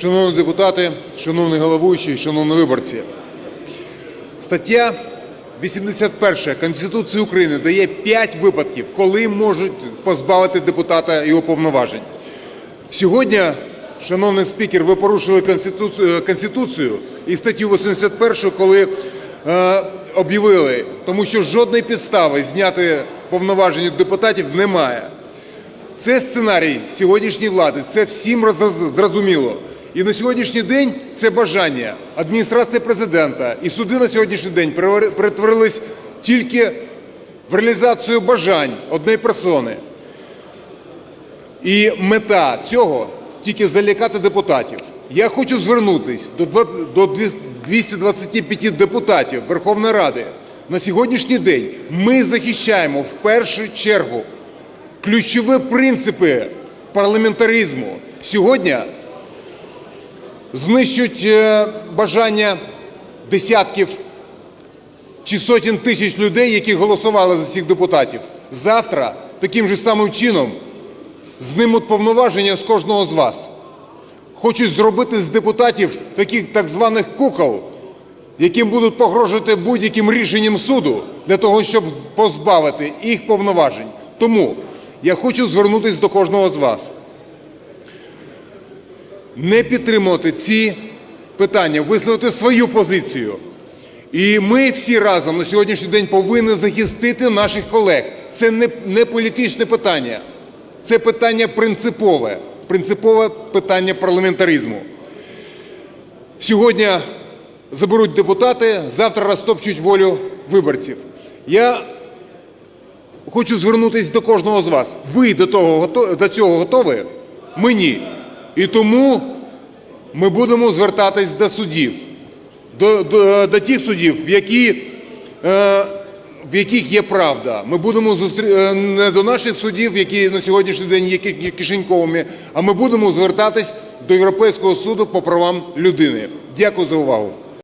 Шановні депутати, шановні головуючі, шановні виборці, стаття 81 Конституції України дає 5 випадків, коли можуть позбавити депутата його повноважень. Сьогодні, шановний спікер, ви порушили Конституцію, Конституцію і статтю 81, коли е, об'явили, тому що жодної підстави зняти повноваження депутатів немає. Це сценарій сьогоднішньої влади, це всім зрозуміло. І на сьогоднішній день це бажання адміністрації президента і суди на сьогоднішній день перетворились тільки в реалізацію бажань однієї персони. І мета цього тільки залякати депутатів. Я хочу звернутися до два- до 225 депутатів Верховної Ради. На сьогоднішній день ми захищаємо в першу чергу ключові принципи парламентаризму. Сьогодні знищують е, бажання десятків чи сотень тисяч людей, які голосували за цих депутатів. Завтра таким же самим чином знимуть повноваження з кожного з вас. Хочуть зробити з депутатів таких так званих кукол, яким будуть погрожувати будь-яким рішенням суду для того, щоб позбавити їх повноважень. Тому я хочу звернутися до кожного з вас. Не підтримувати ці питання, висловити свою позицію. І ми всі разом на сьогоднішній день повинні захистити наших колег. Це не, не політичне питання, це питання принципове, принципове питання парламентаризму. Сьогодні заберуть депутати, завтра розтопчуть волю виборців. Я хочу звернутися до кожного з вас. Ви до, того, до цього готові? Ми ні. І тому ми будемо звертатись до судів, до, до, до тих судів, які, е, в яких є правда. Ми будемо зустрі... е, не до наших судів, які на сьогоднішній день є ки- кишеньковими, а ми будемо звертатись до Європейського суду по правам людини. Дякую за увагу.